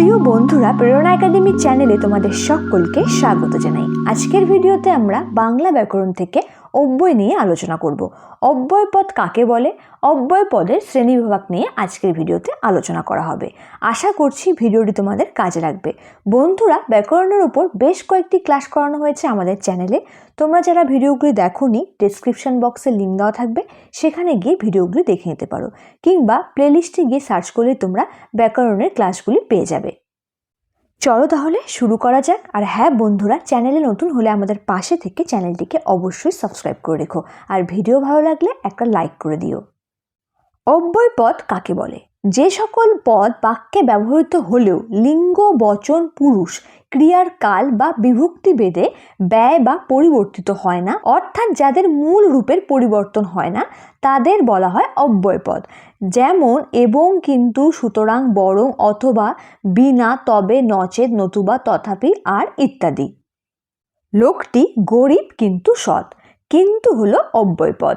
প্রিয় বন্ধুরা, প্রেরণা একাডেমি চ্যানেলে তোমাদের সকলকে স্বাগত জানাই। আজকের ভিডিওতে আমরা বাংলা ব্যাকরণ থেকে অব্যয় নিয়ে আলোচনা করব। অব্যয় পদ কাকে বলে? অব্যয় পদের শ্রেণীবিভাগ নিয়ে আজকের ভিডিওতে আলোচনা করা হবে। আশা করছি ভিডিওটি তোমাদের কাজে লাগবে। বন্ধুরা, ব্যাকরণের উপর বেশ কয়েকটি ক্লাস করানো হয়েছে আমাদের চ্যানেলে। তোমরা যারা ভিডিওগুলি দেখোনি ডেসক্রিপশন বক্সে লিঙ্ক দেওয়া থাকবে। সেখানে গিয়ে ভিডিওগুলি দেখে নিতে পারো। কিংবা প্লেলিস্টে গিয়ে সার্চ করলে তোমরা ব্যাকরণের ক্লাসগুলি পেয়ে যাবে। চলো তাহলে শুরু করা যাক। আর হ্যাঁ বন্ধুরা, চ্যানেলে নতুন হলে আমাদের পাশে থেকে চ্যানেলটিকে অবশ্যই সাবস্ক্রাইব করে রেখো। আর ভিডিও ভালো লাগলে একটা লাইক করে দিও। অব্যয় পথ কাকে বলে? যে সকল পদ বাক্যে ব্যবহৃত হলেও লিঙ্গ, বচন, পুরুষ, ক্রিয়ার কাল বা বিভক্তি বেদে ব্যয় বা পরিবর্তিত হয় না। অর্থাৎ যাদের মূল রূপের পরিবর্তন হয় না, তাদের বলা হয় অব্যয় পদ। যেমন, এবং, কিন্তু, সুতরাং, বরং, অথবা, বিনা, তবে, নচেত, নতুবা, তথাপি, আর ইত্যাদি। লোকটি গরিব, কিন্তু সৎ। কিন্তু হলো অব্যয় পদ।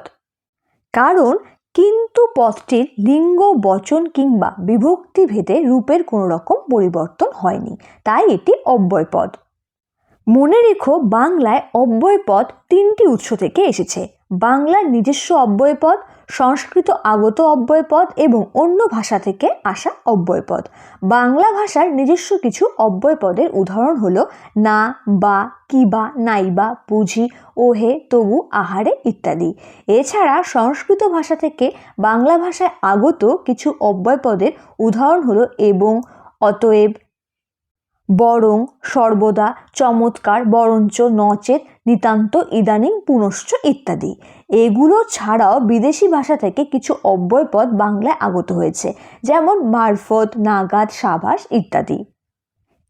কারণ কিন্তু পদটির লিঙ্গ, বচন কিংবা বিভক্তি ভেদে রূপের কোনো রকম পরিবর্তন হয়নি। তাই এটি অব্যয় পদ মনে রেখো, বাংলায় অব্যয় পদ তিনটি উৎস থেকে এসেছে। বাংলার নিজস্ব অব্যয় পদ সংস্কৃত আগত অব্যয় পদ এবং অন্য ভাষা থেকে আসা অব্যয় পদ বাংলা ভাষার নিজস্ব কিছু অব্যয় পদের উদাহরণ হলো না, বা, কিবা, নাইবা, বুঝি, ওহে, তবু, আহারে ইত্যাদি। এছাড়া সংস্কৃত ভাষা থেকে বাংলা ভাষায় আগত কিছু অব্যয় পদের উদাহরণ হলো এবং, অতএব বরং সর্বদা চমৎকার, বরঞ্চ নচেত, নিতান্ত ইদানিং পুনশ্চ ইত্যাদি। এগুলো ছাড়াও বিদেশি ভাষা থেকে কিছু অব্যয় পদ বাংলায় আগত হয়েছে, যেমন মারফত, নাগাদ, সাভাস ইত্যাদি।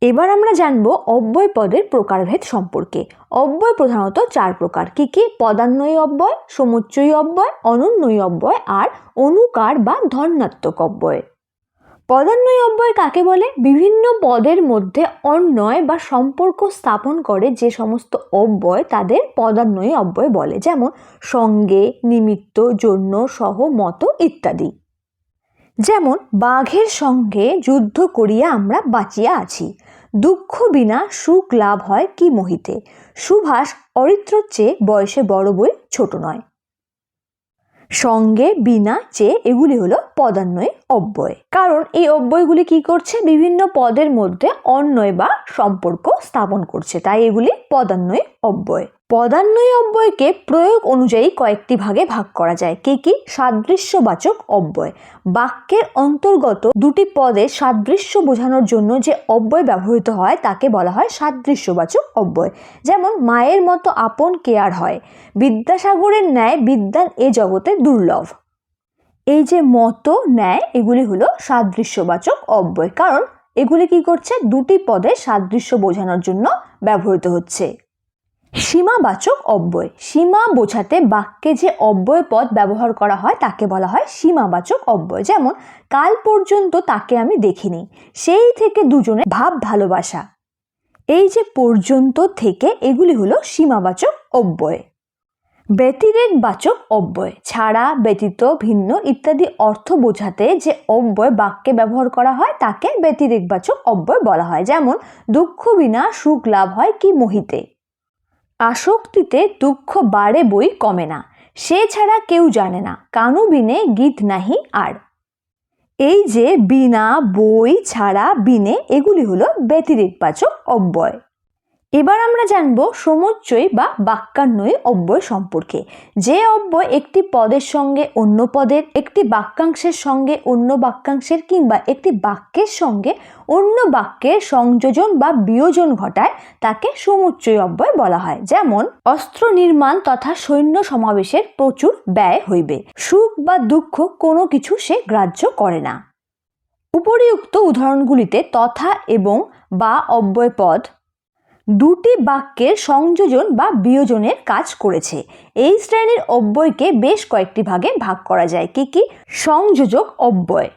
এবার আমরা জানব অব্যয় পদের প্রকারভেদ সম্পর্কে। অব্যয় প্রধানত চার প্রকার। কী কী? পদান্বয়ী অব্যয়, সমুচ্চয়ী অব্যয়, অনন্যয়ী অব্যয় আর অনুকার বা ধর্নাত্মক অব্যয়। পদান্বয়ী অব্যয় কাকে বলে? বিভিন্ন পদের মধ্যে অন্যয় বা সম্পর্ক স্থাপন করে যে সমস্ত অব্যয় তাদের পদান্বয়ী অব্যয় বলে, যেমন সঙ্গে, নিমিত্ত, জন্য, সহ, মত ইত্যাদি। যেমন, বাঘের সঙ্গে যুদ্ধ করিয়া আমরা বাঁচিয়া আছি। দুঃখ বিনা সুখ লাভ হয় কি মহিতে? সুভাষ অরিত্রর চেয়ে বয়সে বড় বই ছোট নয়। সঙ্গে, বিনা চেয়ে এগুলি হলো পদান্বয়, অব্যয়। কারণ এই অব্যয়গুলি কি করছে? বিভিন্ন পদের মধ্যে অন্যয় বা সম্পর্ক স্থাপন করছে। তাই এগুলি পদান্বয়, অব্যয়। পদান্বয় অব্যয়কে প্রয়োগ অনুযায়ী কয়েকটি ভাগে ভাগ করা যায়। কি কি? সাদৃশ্যবাচক অব্যয়। বাক্যের অন্তর্গত দুটি পদে সাদৃশ্য বোঝানোর জন্য যে অব্যয় ব্যবহৃত হয়, তাকে বলা হয় সাদৃশ্যবাচক অব্যয়। যেমন, মায়ের মতো আপন কেয়ার হয়? বিদ্যাসাগরের ন্যায় বিদ্যান এ জগতে দুর্লভ। এই যে মতো, ন্যায়, এগুলি হলো সাদৃশ্যবাচক অব্যয়। কারণ, এগুলি কি করছে? দুটি পদে সাদৃশ্য বোঝানোর জন্য ব্যবহৃত হচ্ছে। সীমাবাচক অব্যয়। সীমা বোঝাতে বাক্যে যে অব্যয় পদ ব্যবহার করা হয়, তাকে বলা হয় সীমাবাচক অব্যয়। যেমন, কাল পর্যন্ত তাকে আমি দেখিনি, সেই থেকে দুজনে ভাব ভালোবাসা। এই যে পর্যন্ত থেকে, এগুলি হলো সীমাবাচক অব্যয়। ব্যতিরেক বাচক অব্যয়, ছাড়া, ব্যতীত, ভিন্ন ইত্যাদি অর্থ বোঝাতে যে অব্যয় বাক্যে ব্যবহার করা হয়, তাকে ব্যতিরেক বাচক অব্যয় বলা হয়। যেমন, দুঃখ বিনা সুখ লাভ হয় কি মোহিতে। আসক্তিতে দুঃখ বাড়ে বই কমে না। সে ছাড়া কেউ জানে না কানু বিনে গীত নাহি আর। এই যে বিনা বই ছাড়া বিনে, এগুলি হলো ব্যতিরেকবাচক অব্যয়। এবার আমরা জানব সমুচ্চয় বা বাক্যান্বয়ী অব্যয় সম্পর্কে। যে অব্যয় একটি পদের সঙ্গে অন্য পদের, একটি বাক্যাংশের সঙ্গে অন্য বাক্যাংশের কিংবা একটি বাক্যের সঙ্গে অন্য বাক্যের সংযোজন বা বিয়োজন ঘটায়, তাকে সমুচ্চয় অব্যয় বলা হয়। যেমন, অস্ত্র নির্মাণ তথা সৈন্য সমাবেশের প্রচুর ব্যয় হইবে। সুখ বা দুঃখ কোনো কিছু সে গ্রাহ্য করে না। উপরিউক্ত উদাহরণগুলিতে তথা এবং বা অব্যয় পদ দুটি বাক্যের সংযোজন বা বিয়োজনের কাজ করেছে। এই শ্রেণির অব্যয়কে বেশ কয়েকটি ভাগে ভাগ করা যায়। কি কি? সংযোজক অব্যয়।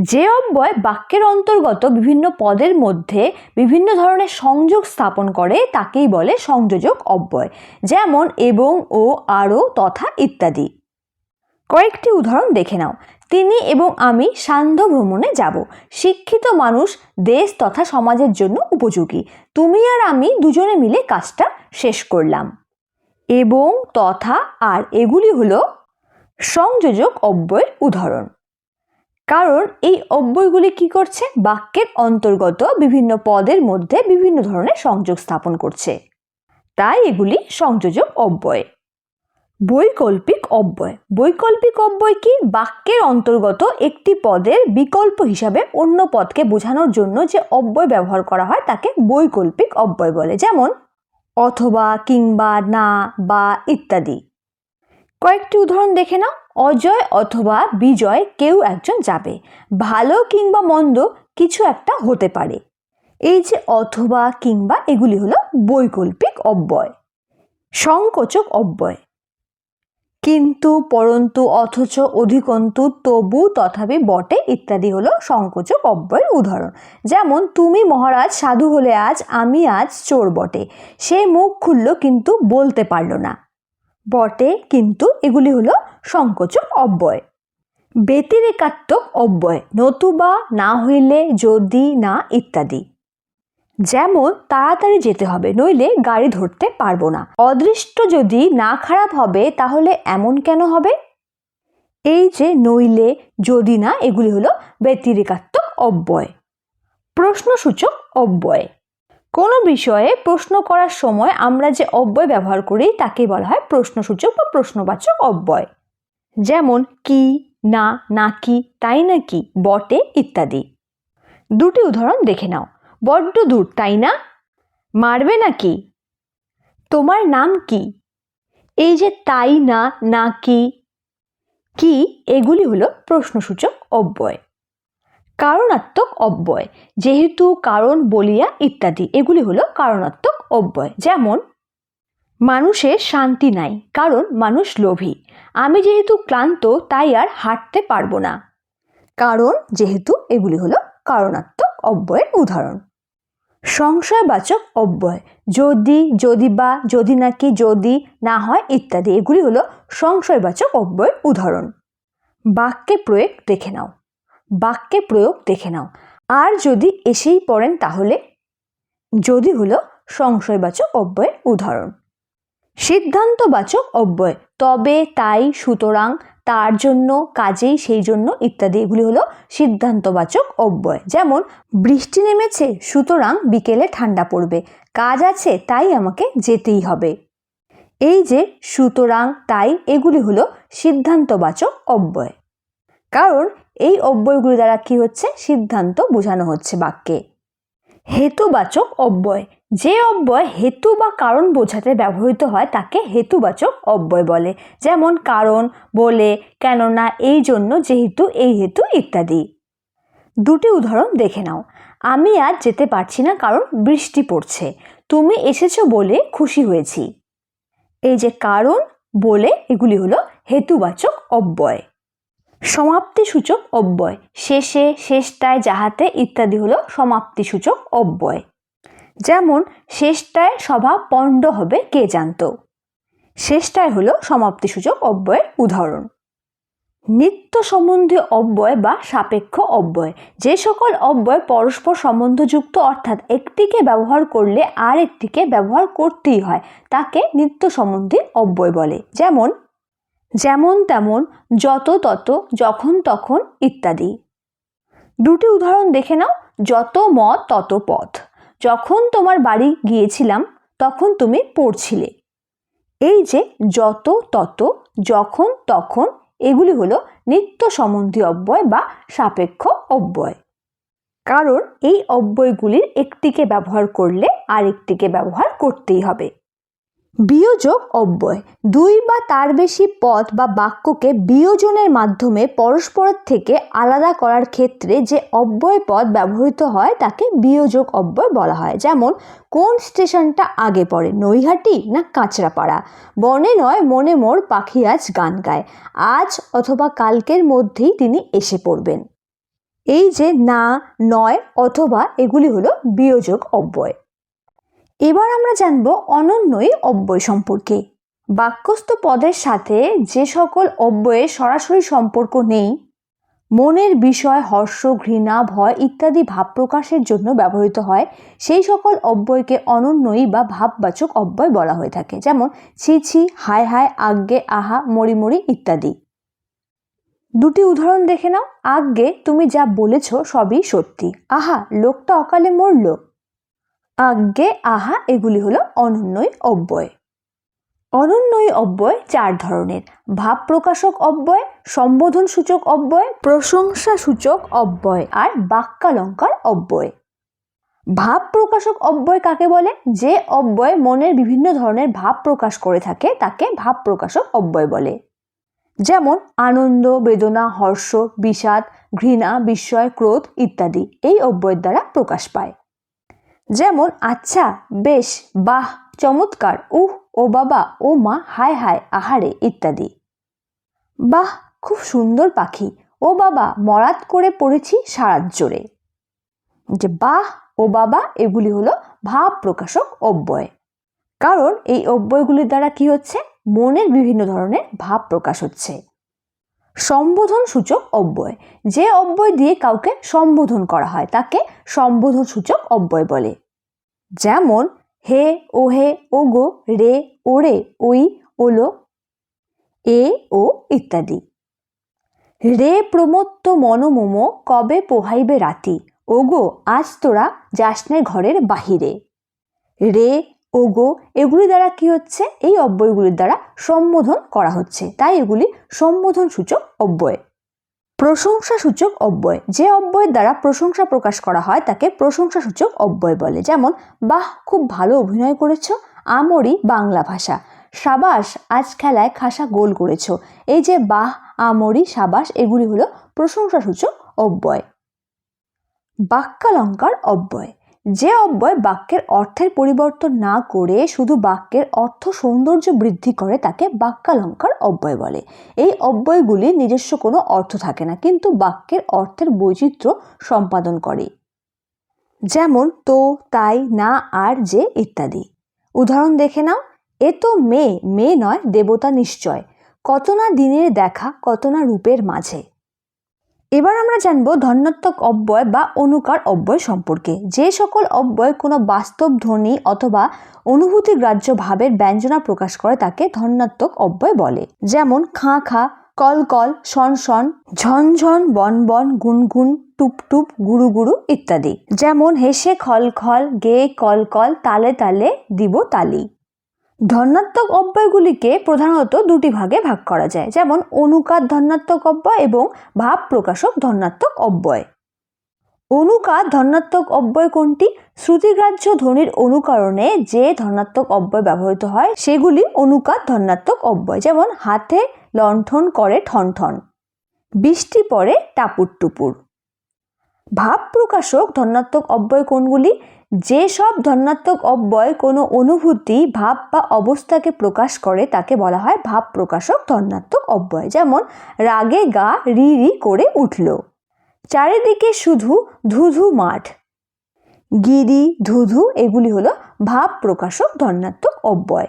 যে অব্যয় বাক্যের অন্তর্গত বিভিন্ন পদের মধ্যে বিভিন্ন ধরনের সংযোগ স্থাপন করে, তাকেই বলে সংযোজক অব্যয়। যেমন, এবং, ও, আরও, তথা ইত্যাদি। কয়েকটি উদাহরণ দেখে নাও। তিনি এবং আমি সান্ধ্য ভ্রমণে যাব। শিক্ষিত মানুষ দেশ তথা সমাজের জন্য উপযোগী। তুমি আর আমি দুজনে মিলে কাজটা শেষ করলাম। এবং তথা আর এগুলি হলো সংযোজক অব্যয়ের উদাহরণ। কারণ এই অব্যয়গুলি কি করছে? বাক্যের অন্তর্গত বিভিন্ন পদের মধ্যে বিভিন্ন ধরনের সংযোগ স্থাপন করছে। তাই এগুলি সংযোজক অব্যয়। বৈকল্পিক অব্যয়। বৈকল্পিক অব্যয় কি? বাক্যের অন্তর্গত একটি পদের বিকল্প হিসাবে অন্য পদকে বোঝানোর জন্য যে অব্যয় ব্যবহার করা হয় তাকে বৈকল্পিক অব্যয় বলে। যেমন, অথবা কিংবা না বা ইত্যাদি। কয়েকটি উদাহরণ দেখে নাও। অজয় অথবা বিজয় কেউ একজন যাবে। ভালো কিংবা মন্দ কিছু একটা হতে পারে। এই যে অথবা কিংবা এগুলি হলো বৈকল্পিক অব্যয়। সংকোচক অব্যয়। কিন্তু পরন্তু অথচ অধিকন্তু তবু তথাপি বটে ইত্যাদি হলো সংকোচক অব্যয়ের উদাহরণ। যেমন, তুমি মহারাজ, সাধু হলে আজ, আমি আজ চোর বটে। সে মুখ খুলল কিন্তু বলতে পারল না। বটে কিন্তু এগুলি হলো সংকোচক অব্যয়। ব্যতিরেকাত্মক অব্যয়, নতুবা না হইলে যদি না ইত্যাদি। যেমন তাড়াতাড়ি যেতে হবে, নইলে গাড়ি ধরতে পারব না। অদৃষ্ট যদি না খারাপ হবে, তাহলে এমন কেন হবে? এই যে নইলে যদি না, এগুলি হলো ব্যতিরেকাত্মক অব্যয়। প্রশ্নসূচক অব্যয়। কোনো বিষয়ে প্রশ্ন করার সময় আমরা যে অব্যয় ব্যবহার করি, তাকে বলা হয় প্রশ্নসূচক বা প্রশ্নবাচক অব্যয়। যেমন কি, না, নাকি, তাই নাকি, বটে, ইত্যাদি। দুটি উদাহরণ দেখে নাও। বড্ড দূর, তাই না? মারবে নাকি? তোমার নাম কি? এই যে তাই না নাকি কি? এগুলি হলো প্রশ্নসূচক অব্যয়। কারণাত্মক অব্যয়, যেহেতু কারণ, বলিয়া ইত্যাদি, এগুলি হলো কারণাত্মক অব্যয়। যেমন মানুষের শান্তি নাই, কারণ মানুষ লোভী। আমি যেহেতু ক্লান্ত, তাই আর হাঁটতে পারব না। কারণ, যেহেতু এগুলি হলো কারণাত্মক অব্যয়ের উদাহরণ। সংশয়বাচক অব্যয়। যদি যদি বা, যদি নাকি, যদি না হয় ইত্যাদি। এগুলি হলো সংশয়বাচক অব্যয়ের উদাহরণ। বাক্যে প্রয়োগ দেখে নাও। বাক্যে প্রয়োগ দেখে নাও। আর যদি এসেই পড়েন তাহলে? যদি হলো সংশয়বাচক অব্যয়ের উদাহরণ। সিদ্ধান্তবাচক অব্যয়। তবে, তাই, সুতরাং তার জন্য, কাজেই সেই জন্য ইত্যাদি। এগুলি হলো সিদ্ধান্তবাচক অব্যয়। যেমন, বৃষ্টি নেমেছে, সুতরাং বিকেলে ঠান্ডা পড়বে। কাজ আছে, তাই আমাকে যেতেই হবে। এই যে, সুতরাং, তাই, এগুলি হলো সিদ্ধান্তবাচক অব্যয়। কারণ, এই অব্যয়গুলি দ্বারা কি হচ্ছে? সিদ্ধান্ত বোঝানো হচ্ছে বাক্যে। হেতুবাচক অব্যয়। যে অব্যয় হেতু বা কারণ বোঝাতে ব্যবহৃত হয়, তাকে হেতুবাচক অব্যয় বলে। যেমন কারণ, বলে, কেননা, এই জন্য, যেহেতু, এই হেতু ইত্যাদি। দুটি উদাহরণ দেখে নাও। আমি আজ যেতে পারছি না, কারণ বৃষ্টি পড়ছে। তুমি এসেছ বলে খুশি হয়েছি। এই যে কারণ, বলে, এগুলি হলো হেতুবাচক অব্যয়। সমাপ্তিসূচক অব্যয়। শেষে, শেষটায় যাহাতে ইত্যাদি হলো সমাপ্তিসূচক অব্যয়। যেমন, শেষটায় সভা পণ্ড হবে কে জানত? শেষটায় হলো সমাপ্তিসূচক অব্যয়ের উদাহরণ। নিত্য সম্বন্ধীয় অব্যয় বা সাপেক্ষ অব্যয়। যে সকল অব্যয় পরস্পর সম্বন্ধযুক্ত, অর্থাৎ একটিকে ব্যবহার করলে আর একটিকে ব্যবহার করতেই হয়, তাকে নিত্য সম্বন্ধী অব্যয় বলে। যেমন যেমন তেমন, যত তত, যখন তখন ইত্যাদি। দুটি উদাহরণ দেখে নাও, যত মত তত পথ। যখন তোমার বাড়ি গিয়েছিলাম, তখন তুমি পড়ছিলে। এই যে যত তত, যখন তখন এগুলি হলো নিত্য সম্বন্ধী অব্যয় বা সাপেক্ষ অব্যয়। কারণ এই অব্যয়গুলির একটিকে ব্যবহার করলে আরেকটিকে ব্যবহার করতেই হবে। বিয়োজক অব্যয়। দুই বা তার বেশি পদ বা বাক্যকে বিয়োজনের মাধ্যমে পরস্পরের থেকে আলাদা করার ক্ষেত্রে যে অব্যয় পদ ব্যবহৃত হয়, তাকে বিয়োজক অব্যয় বলা হয়। যেমন, কোন স্টেশনটা আগে পড়ে, নৈহাটি না কাঁচরাপাড়া? বনে নয়, মনে মোর পাখি আজ গান গায়। আজ অথবা কালকের মধ্যেই তিনি এসে পড়বেন। এই যে না, নয়, অথবা এগুলি হলো বিয়োজক অব্যয়। এবার আমরা জানব অনন্যই অব্যয় সম্পর্কে। বাক্যস্থ পদের সাথে যে সকল অব্যয়ের সরাসরি সম্পর্ক নেই, মনের বিষয়, হর্ষ, ঘৃণা, ভয় ইত্যাদি ভাব প্রকাশের জন্য ব্যবহৃত হয়, সেই সকল অব্যয়কে অনন্যই বা ভাববাচক অব্যয় বলা হয়ে থাকে, যেমন ছি ছি, হায় হায়, আজ্ঞে, আহা মরিমরি ইত্যাদি। দুটি উদাহরণ দেখে নাও। আজ্ঞে, তুমি যা বলেছ সবই সত্যি। আহা, লোকটা অকালে মরল। আজ্ঞে আহা এগুলি হলো অনন্যই অব্যয়। অনন্যই অব্যয় চার ধরনের। ভাব প্রকাশক অব্যয়, সম্বোধন সূচক অব্যয়, প্রশংসা সূচক অব্যয় আর বাক্যালঙ্কার অব্যয়। ভাব প্রকাশক অব্যয় কাকে বলে? যে অব্যয় মনের বিভিন্ন ধরনের ভাব প্রকাশ করে থাকে তাকে ভাব প্রকাশক অব্যয় বলে। যেমন আনন্দ, বেদনা, হর্ষ, বিষাদ, ঘৃণা, বিস্ময়, ক্রোধ ইত্যাদি এই অব্যয়ের দ্বারা প্রকাশ পায়। যেমন আচ্ছা বেশ, বাহ, চমৎকার, উহ, ও বাবা, ও মা, হায় হায়, আহারে, ইত্যাদি। বাহ, খুব সুন্দর পাখি। ও বাবা, মরাত করে পড়েছি সারাত জোরে। যে বাহ, ও বাবা, এগুলি হলো ভাব প্রকাশক অব্যয়। কারণ এই অব্যয়গুলির দ্বারা কি হচ্ছে? মনের বিভিন্ন ধরনের ভাব প্রকাশ হচ্ছে। সম্বোধন সূচক অব্যয়। যে অব্যয় দিয়ে কাউকে সম্বোধন করা হয়, তাকে সম্বোধন সূচক অব্যয় বলে। যেমন, হে ও হে ও গো রে, ওরে, ওই, ওলো, এ, ও ইত্যাদি। রে প্রমত্ত মনোমোম কবে পোহাইবে রাতি? ওগো, আজ তোরা যাসনে ঘরের বাহিরে। রে ওগো, এগুলি দ্বারা কি হচ্ছে? এই অব্যয়গুলির দ্বারা সম্বোধন করা হচ্ছে। তাই এগুলি সম্বোধন সূচক অব্যয়। প্রশংসা সূচক অব্যয়। যে অব্যয়ের দ্বারা প্রশংসা প্রকাশ করা হয়, তাকে প্রশংসা সূচক অব্যয় বলে। যেমন, বাহ, খুব ভালো অভিনয় করেছ। আমরি বাংলা ভাষা। সাবাস, আজ খেলায় খাসা গোল করেছ। এই যে বাহ, আমরি, সাবাস, এগুলি হলো প্রশংসা সূচক অব্যয়। বাক্যালঙ্কার অব্যয়। যে অব্যয় বাক্যের অর্থের পরিবর্তন না করে শুধু বাক্যের অর্থ সৌন্দর্য বৃদ্ধি করে তাকে বাক্যালঙ্কার অব্যয় বলে। এই অব্যয়গুলির নিজস্ব কোনো অর্থ থাকে না, কিন্তু বাক্যের অর্থের বৈচিত্র্য সম্পাদন করে। যেমন, তো, তাই, না, আর, যে, ইত্যাদি। উদাহরণ দেখে নাও। এ তো মেয়ে মেয়ে নয়, দেবতা নিশ্চয়। কত না দিনের দেখা, কত না রূপের মাঝে। এবার আমরা জানব ধন্যাত্মক অব্যয় বা অনুকার অব্যয় সম্পর্কে। যে সকল অব্যয় কোনো বাস্তব ধ্বনি অথবা অনুভূতি গ্রাহ্য ভাবের ব্যঞ্জনা প্রকাশ করে তাকে ধন্যাত্মক অব্যয় বলে। যেমন খাঁ খা, কল কল, শন শন ঝনঝন বন বন গুনগুন টুপ টুপ, গুরু গুরু ইত্যাদি। যেমন হেসে খল খল, গে কল কল, তালে তালে দিব তালি। ধন্যাত্মক অব্যয়গুলিকে প্রধানত দুটি ভাগে ভাগ করা যায়, যেমন অনুকার ধন্যাত্মক অব্যয় এবং ভাব প্রকাশক ধন্যাত্মক অব্যয়। অনুকার ধন্যাত্মক অব্যয় কোনটি? শ্রুতিগ্রাহ্য ধ্বনির অনুকরণে যে ধনাত্মক অব্যয় ব্যবহৃত হয়, সেগুলি অনুকার ধন্যাত্মক অব্যয়, যেমন হাতে লণ্ঠন করে ঠন ঠন বৃষ্টি পড়ে টাপুর টুপুর। ভাব প্রকাশক ধনাত্মক অব্যয় কোনগুলি যেসব ধনাত্মক অব্যয় কোনো অনুভূতি, ভাব বা অবস্থাকে প্রকাশ করে তাকে বলা হয় ভাব প্রকাশক ধনাত্মক অব্যয়। যেমন, রাগে গা রি রি করে উঠল। চারিদিকে শুধু ধুধু মাঠ। গিরি, ধুধু, এগুলি হলো ভাব প্রকাশক ধনাত্মক অব্যয়।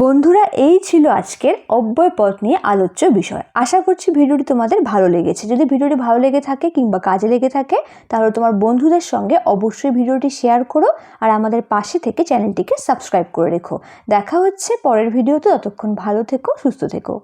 বন্ধুরা, এই ছিল আজকের অব্যয় পথ নিয়ে আলোচ্য বিষয়। আশা করছি ভিডিওটি তোমাদের ভালো লেগেছে। যদি ভিডিওটি ভালো লেগে থাকে কিংবা কাজে লেগে থাকে, তাহলে তোমার বন্ধুদের সঙ্গে অবশ্যই ভিডিওটি শেয়ার করো আর আমাদের পাশে থেকে চ্যানেলটিকে সাবস্ক্রাইব করে রেখো। দেখা হচ্ছে পরের ভিডিওতে। ততক্ষণ ভালো থেকো, সুস্থ থেকো।